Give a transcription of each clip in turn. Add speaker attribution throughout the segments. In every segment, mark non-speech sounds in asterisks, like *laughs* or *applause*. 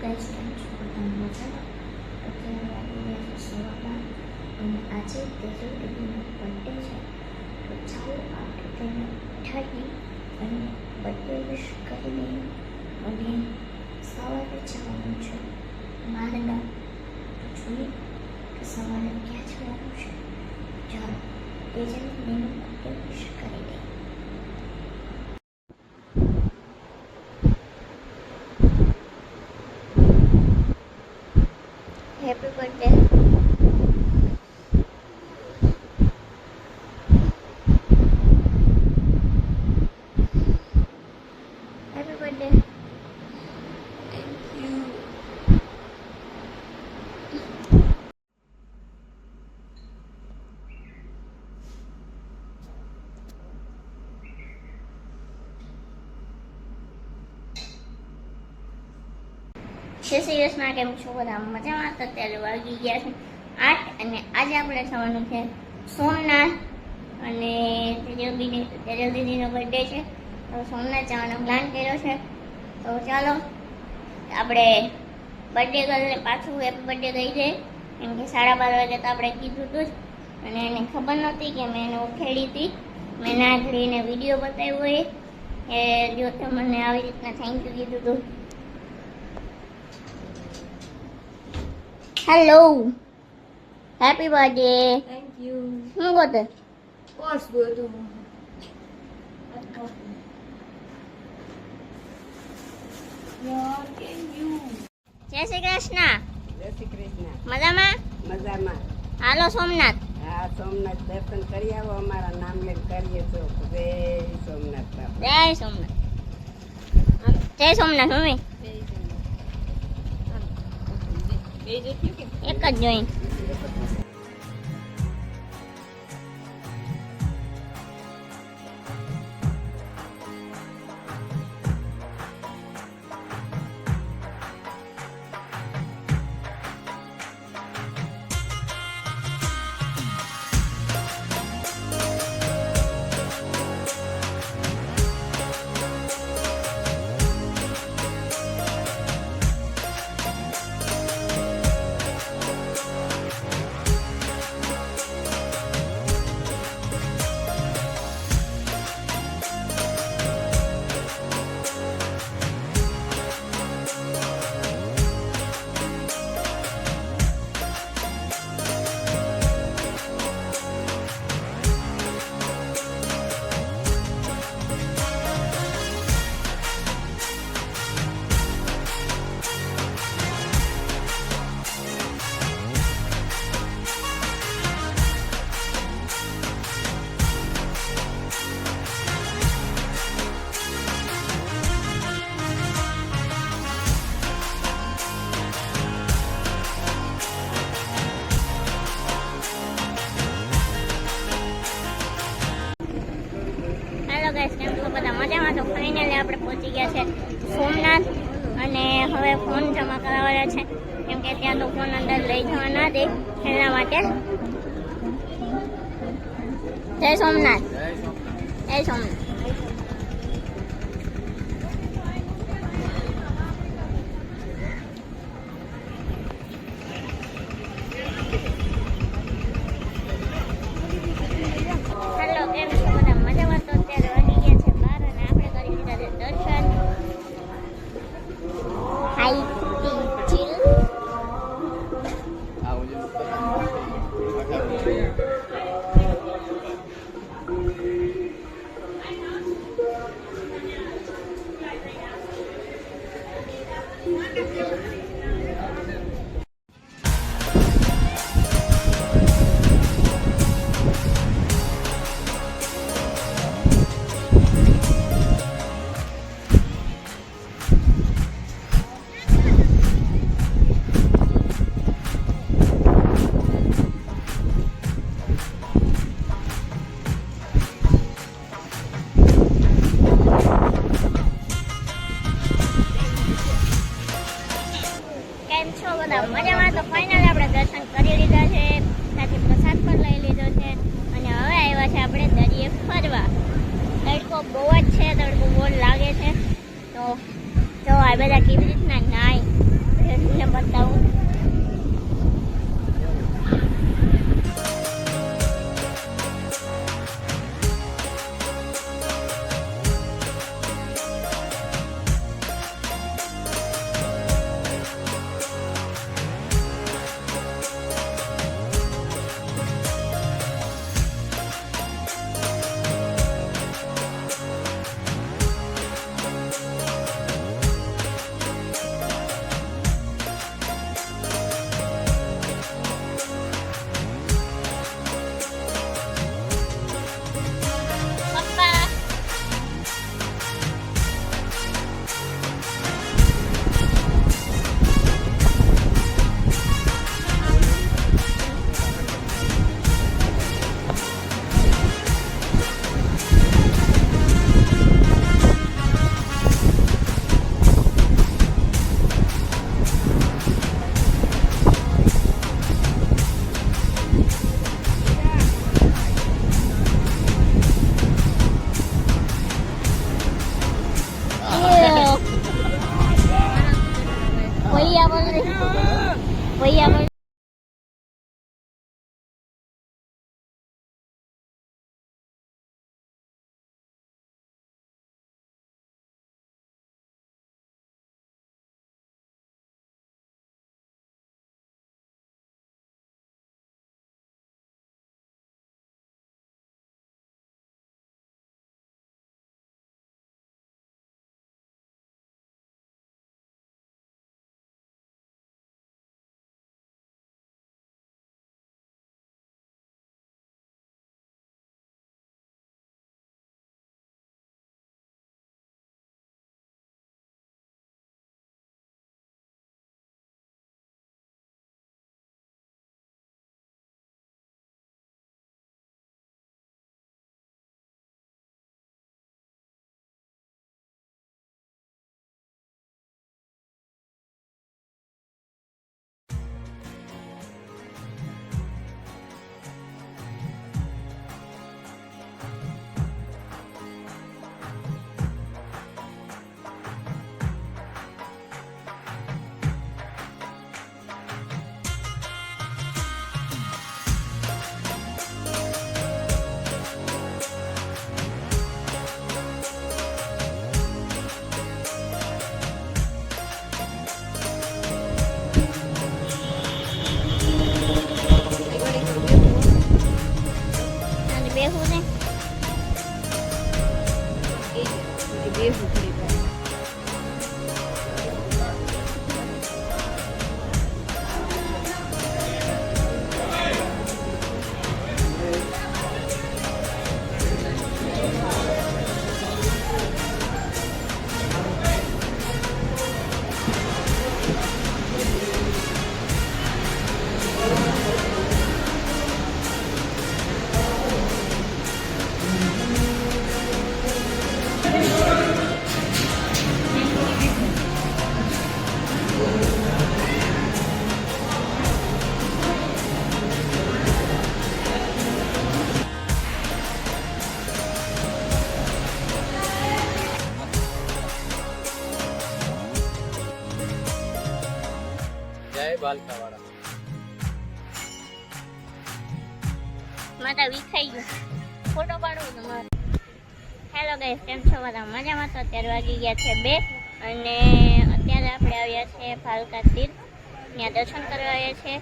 Speaker 1: બધા મજામાં અત્યારે સવા અને આજે તેજો દીદીનો બર્થડે છે તો ચાલો આપણે તેને ઉઠાડી અને બર્થડે વિશ કરી દઈએ અને સવારે જવાનું છે મારા જોઈએ કે સવારે ક્યાં જવાનું છે ચાલો તેજો દીદીનો બર્થડે કરી દઈએ હેપી બર્થડે હેપી બર્થડે જય શ્રી કૃષ્ણ. કેમ છો બધા? મજામાં? તો અત્યારે વાગી ગયા છે આઠ અને આજે આપણે થવાનું છે સોમનાથ અને તેજલ દીદી તેજલ દીદીનો બર્થડે છે. તો સોમનાથ જવાનો પ્લાન કર્યો છે. તો ચાલો, આપણે બર્થડે ગર્લને પાછું હેપી બર્થડે કહી દે કેમ કે સાડા બાર વાગે તો આપણે કીધું હતું જ. અને એને ખબર નહોતી કે મેં એને ઉખેડી હતી. મેં ના ઘડીને વીડિયો બતાવ્યો એ જો મને આવી રીતના થેન્ક યુ કીધું હતું hello happy birthday
Speaker 2: Thank you.
Speaker 1: હું ગોતે
Speaker 2: What's good? Yeah, can you?
Speaker 1: જય શ્રી કૃષ્ણ.
Speaker 3: જય શ્રી કૃષ્ણ.
Speaker 1: મજામાં?
Speaker 3: મજામાં.
Speaker 1: હાલો સોમનાથ.
Speaker 3: હા સોમનાથ દર્શન કરી આવો. અમારા નામ લઈને કરીએ છો જય સોમનાથ
Speaker 1: જય સોમનાથ. જય સોમનાથ મમ્મી. એક જ જોઈન સોમનાથ અને હવે ફોન જમા કરાવવાના છે. કેમ કે ત્યાં તો ફોન અંદર લઈ જવા ના દે એના માટે. જય સોમનાથ. જય સોમનાથ હેલો કેમ છો બધા મજામાં તો અત્યારે વાગી ગયા છે બાર અને આપણે કરી લીધા છે દર્શન હાઈ ચીલ કેમ
Speaker 4: જય બાલકાવાળા
Speaker 1: માતા વિખાઈ ગયું. ફોટો પાડવો તમારે હેલો ગાઈસ કેમ છો? બધા મજામાં તો અત્યારે વાગી ગયા છે બે અને અત્યારે આપણે આવ્યા છે ભાલકા તીર્થ. ત્યાં દર્શન કરવા આવ્યા છે.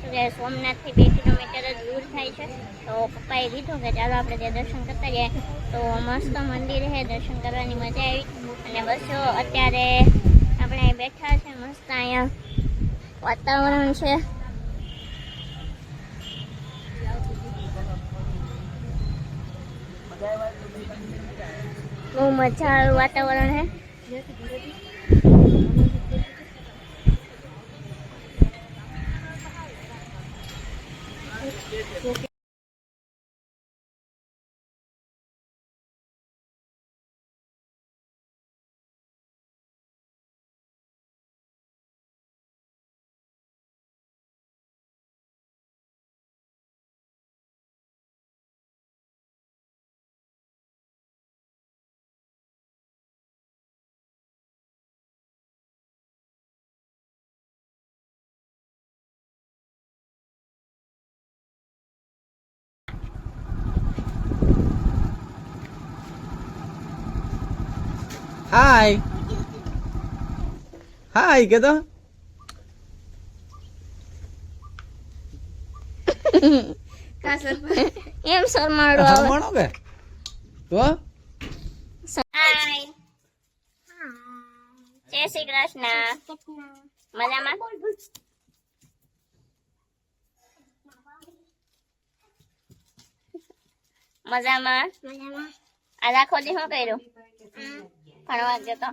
Speaker 1: શું કહે સોમનાથથી બે કિલોમીટર જ દૂર થાય છે. તો પપ્પાએ કીધું કે ચાલો આપણે ત્યાં દર્શન કરતા જઈએ. તો મસ્ત મંદિર છે, દર્શન કરવાની મજા આવી. અને બસ અત્યારે આપણે બેઠા છે મસ્ત અહીંયા. વાતાવરણ છે. બહુ મજા આવે વાતાવરણ છે.
Speaker 4: હાય *laughs* હાય કે તો
Speaker 1: એમ શરમાડો આવે.
Speaker 4: કે? તો
Speaker 1: હાય જય શ્રી કૃષ્ણ. મજામાં? મજામાં? આજ આખો દી શું કર્યું? ભણવા ગયો તો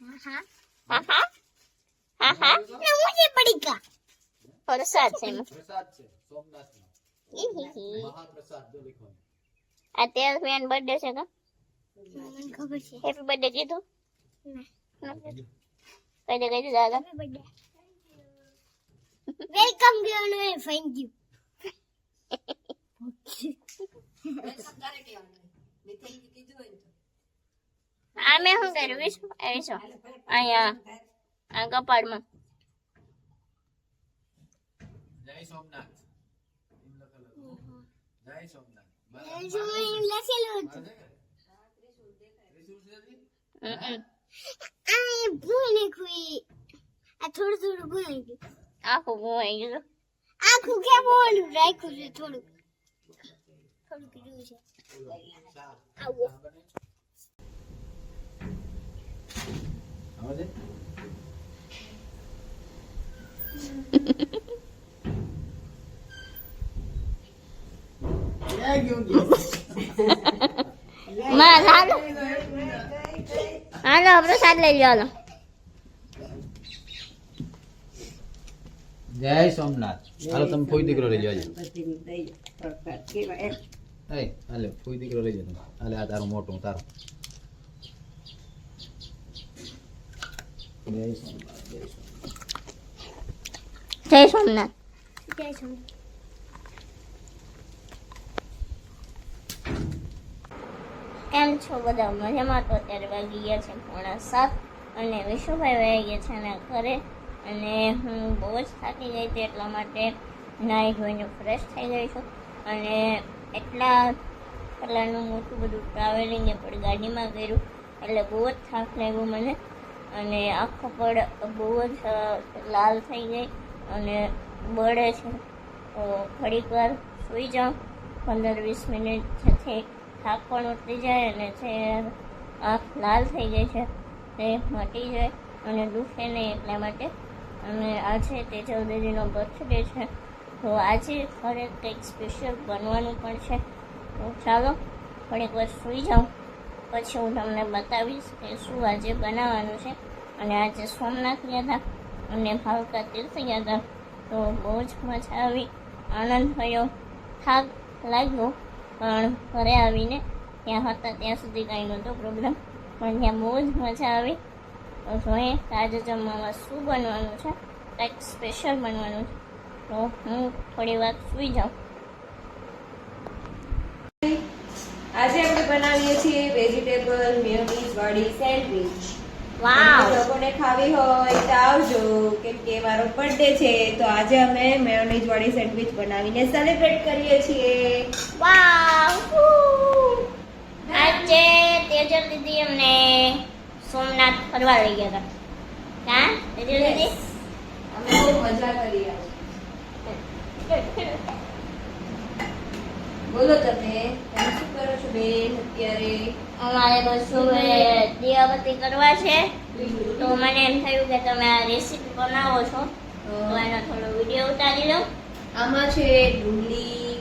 Speaker 1: હા હા હા હા મુજે પડીકા પ્રસાદ છે એમાં.
Speaker 4: પ્રસાદ છે સોમનાથનો
Speaker 1: ઈ હી હી.
Speaker 4: મહાપ્રસાદ જો લખવાનું
Speaker 1: આ તેર ફેન બર્થડે છે કા ખબર છે હેપી બર્થડે કીધું કઈ દે કઈ દે દાદા
Speaker 5: વેલકમ ગયો થેન્ક યુ
Speaker 1: આ મેં શું કર્યું? વિશુ એ વિશુ અહીંયા. આ કપાળમાં.
Speaker 4: જય સોમનાથ. જય સોમનાથ.
Speaker 5: આ આ
Speaker 1: આખું ગુવાઈ ગયું
Speaker 5: આખું કેમ બોલું? રાખ્યું છે થોડું થોડું કીધું છે. આવો.
Speaker 4: છે
Speaker 1: માં હાલો. હાલો પ્રસાદ લઈ લો હાલો.
Speaker 4: જય સોમનાથ. હાલો તમે ફોઈ દીકરો લઈ જાજો હાલે ફોઈ દીકરો લઈ જાજો હાલે આ તારું મોટું તારું. જય સોમનાથ. જય સોમનાથ.
Speaker 1: કેમ છો બધા? મજામાં તો અત્યારે વાગી ગયા છે પોણા સાત અને વિશુભાઈ વાગી ગયા છે એના ઘરે અને હું બહુ જ થાકી ગઈ હતી એટલા માટે નાહી ધોઈને ફ્રેશ થઈ ગઈ છું અને એટલા કલાકનું મોટું બધું ટ્રાવેલિંગ પણ ગાડીમાં કર્યું એટલે બહુ જ થાક લાગ્યો મને. અને આખો પડ બહુ જ લાલ થઈ ગઈ અને બળે છે. તો ઘડીક વાર સૂઈ જાઉં. પંદર વીસ મિનિટ જેથી થાક પણ ઉતરી જાય અને જે આંખ લાલ થઈ ગઈ છે તે મટી જાય અને દુખે નહીં એટલા માટે. અને આજે તે ચૌધરીનો બર્થડે છે. તો આજે ઘરે કંઈક સ્પેશિયલ બનવાનું પણ છે. તો ચાલો થોડીક વાર સૂઈ જાઉં. પછી હું તમને બતાવીશ કે શું આજે બનાવવાનું છે. અને આજે સોમનાથ ગયા હતા. અને ભાવકા તીર્થ ગયા હતા. તો બહુ જ મજા આવી. આનંદ થયો. થાક લાગ્યો. પણ ઘરે આવીને ત્યાં હતા. ત્યાં સુધી કાંઈ નહોતો પ્રોગ્રામ પણ ત્યાં બહુ જ મજા આવી. તો જોઈએ આજે જમવામાં શું બનવાનું છે. કંઈક સ્પેશિયલ બનવાનું છે. તો હું થોડી વાર સૂઈ જાઉં
Speaker 2: આજે આપણે બનાવીએ છીએ વેજીટેબલ મેયોનીઝ વાળી સેન્ડવિચ
Speaker 1: વાવ
Speaker 2: લોકોને ખાવી હોય તો આવજો કેમ કે મારો બર્થડે છે તો આજે અમે મેયોનીઝ વાળી સેન્ડવિચ બનાવીને સેલિબ્રેટ કરીએ છીએ.
Speaker 1: વાવ આજે તેજલ દીદી અમને સોમનાથ ફરવા લઈ ગયા હતા. હા તેજલ દીદી?
Speaker 2: અમે બહુ મજા કરી આજે *laughs* બોલો તમે તમે શું કરો છો બેન અત્યારે?
Speaker 1: અમારે બસો દિયાબત્તી કરવા છે. તો મને એમ થયું કે તમે આ રેસીપી બનાવો છો. તો એનો થોડો વીડિયો ઉતારી લો.
Speaker 2: આમાં છે ડુંગળી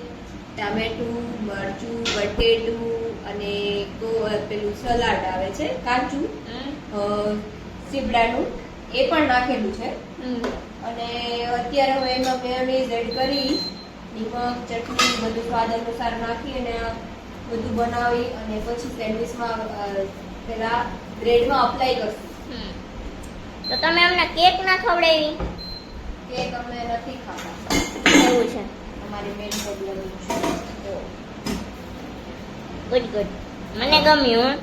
Speaker 2: ટામેટું મરચું બટેટું અને પેલું સલાડ આવે છે કાચું સીબડાનું એ પણ નાખેલું છે. અને અત્યારે હવે એમાં મેયોનીઝ એડ કરી નિમક ચટણી બધું સ્વાદ અનુસાર નાખી અને બધું બનાવી અને પછી સેન્ડવિચમાં પેલા બ્રેડમાં અપ્લાય કરશું.
Speaker 1: તો તમે અમને કેક ના ખવડાવી?
Speaker 2: કેક અમે નથી ખાતા.
Speaker 1: એવું છે?
Speaker 2: અમારી મેન પ્રોબ્લેમ છે.
Speaker 1: ગુડ ગુડ મને ગમ્યું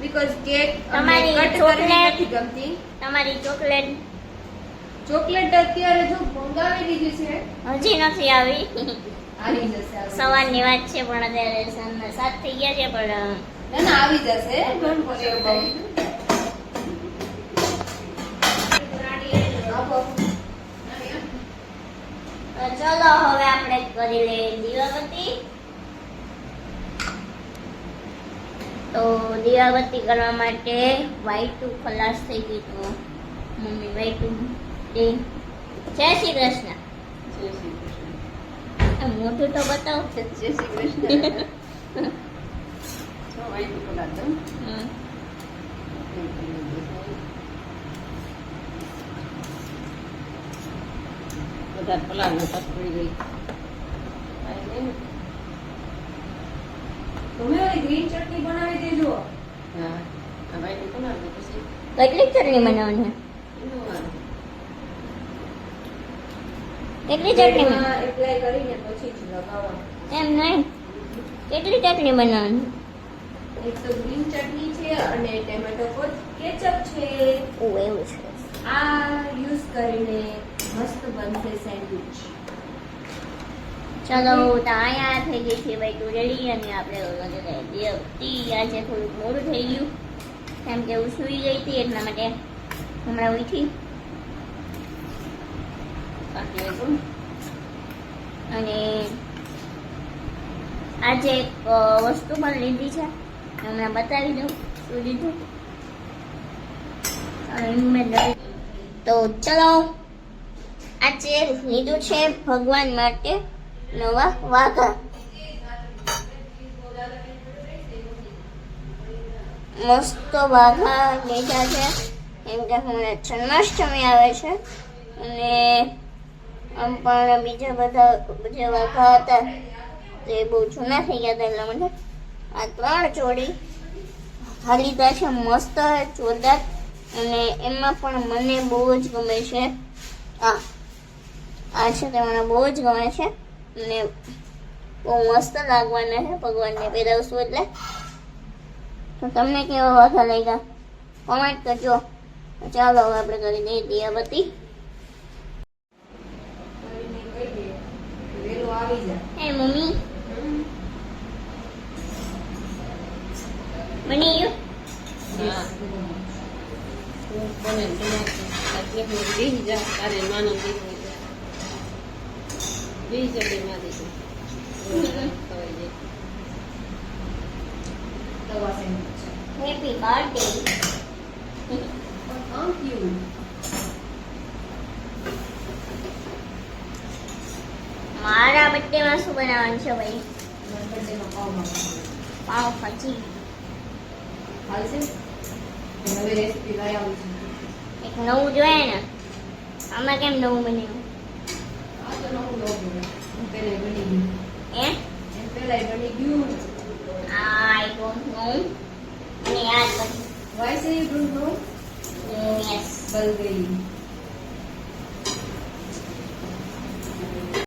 Speaker 2: બીકોઝ કેક
Speaker 1: તમારી ચોકલેટ
Speaker 2: નથી ગમતી.
Speaker 1: તમારી ચોકલેટ
Speaker 2: ચોકલેટ અત્યારે જો મંગાવી દીધી છે.
Speaker 1: હજી નથી આવી.
Speaker 2: આવી જશે.
Speaker 1: સવારની વાત છે પણ અત્યારે સાંજના સાત થઈ ગયા છે પણ
Speaker 2: ના ના આવી જશે
Speaker 1: ચલો હવે આપણે કરી લઈએ દીવાબત્તી. તો દીવાબત્તી કરવા માટે વાઈટું ખલાસ થઈ ગયું તો મમ્મી વાઈટું જય શ્રી કૃષ્ણ.
Speaker 3: જય શ્રી કૃષ્ણ.
Speaker 1: આ તો બતાવ.
Speaker 3: જય શ્રી કૃષ્ણ. બધા પલાળ પડી ગઈ
Speaker 2: તમે ગ્રીન ચટણી બનાવી દેજો.
Speaker 3: હા.
Speaker 1: કેટલી ચટણી બનાવવાની
Speaker 3: એનું આ
Speaker 1: કેટલી ચટણી
Speaker 2: એપ્લાય કરીને પછી જ લગાવવાનું.
Speaker 1: એમ નહીં? કેટલી ચટણી બનાવવાની?
Speaker 2: એક તો ગ્રીન ચટણી છે અને ટમેટો કેચઅપ છે.
Speaker 1: ઓ એવું છે.
Speaker 2: આ યુઝ કરીને મસ્ત બનશે સેન્ડવિચ
Speaker 1: ચલો તો અહીંયા થઈ ગઈ છે ભાઈ ટુરેલી અને આપણે દેવતી આજે થોડુંક મોડું થઈ ગયું. કેમ કે હું સૂઈ ગઈ હતી એટલા માટે હમણાં ઉઠી. અને આજે એક વસ્તુ પણ લીધી છે. હમણાં બતાવી દઉં, શું લીધું. તો ચલો, આજે લીધું છે ભગવાન માટે નવા વાઘા. મસ્ત વાઘા લીધા છે. કેમ કે હમણાં જન્માષ્ટમી આવે છે. અને આમ પણ બીજા બધા જે વાઘા હતા, તે બહુ જૂના થઈ ગયા હતા એટલા માટે આ ત્રણ જોડી હાલીદા છે, મસ્ત જોરદાર. અને એમાં પણ મને બહુ જ ગમે છે. આ આ છે તે મને બહુ જ ગમે છે. અને બહુ મસ્ત લાગવાના છે ભગવાનને પહેરાવશું એટલે. તો તમને કેવા વાઘા લાગ્યા? કોમેન્ટ કરજો. ચાલો, હવે આપણે કરી દઈએ દિયાબત્તી
Speaker 2: કરીને કહી દે વેલો આવી જાય
Speaker 1: હે મમ્મી બની ગયું
Speaker 3: હા હું બને તમારે બેસી જા તારે માનો દીકરો બેસી જડે માં દીકરો ખવાઈ જાય
Speaker 2: દવા sandwich
Speaker 1: happy birthday
Speaker 2: thank you
Speaker 1: મારા બર્થડે માં શું બનાવવાનું છે ભાઈ?
Speaker 2: બર્થડેમાં પાવ
Speaker 1: ભાજી.
Speaker 2: છું
Speaker 1: એક નવું જોઈએ ને. આમાં કેમ નવું બન્યું? એ
Speaker 2: વાય સે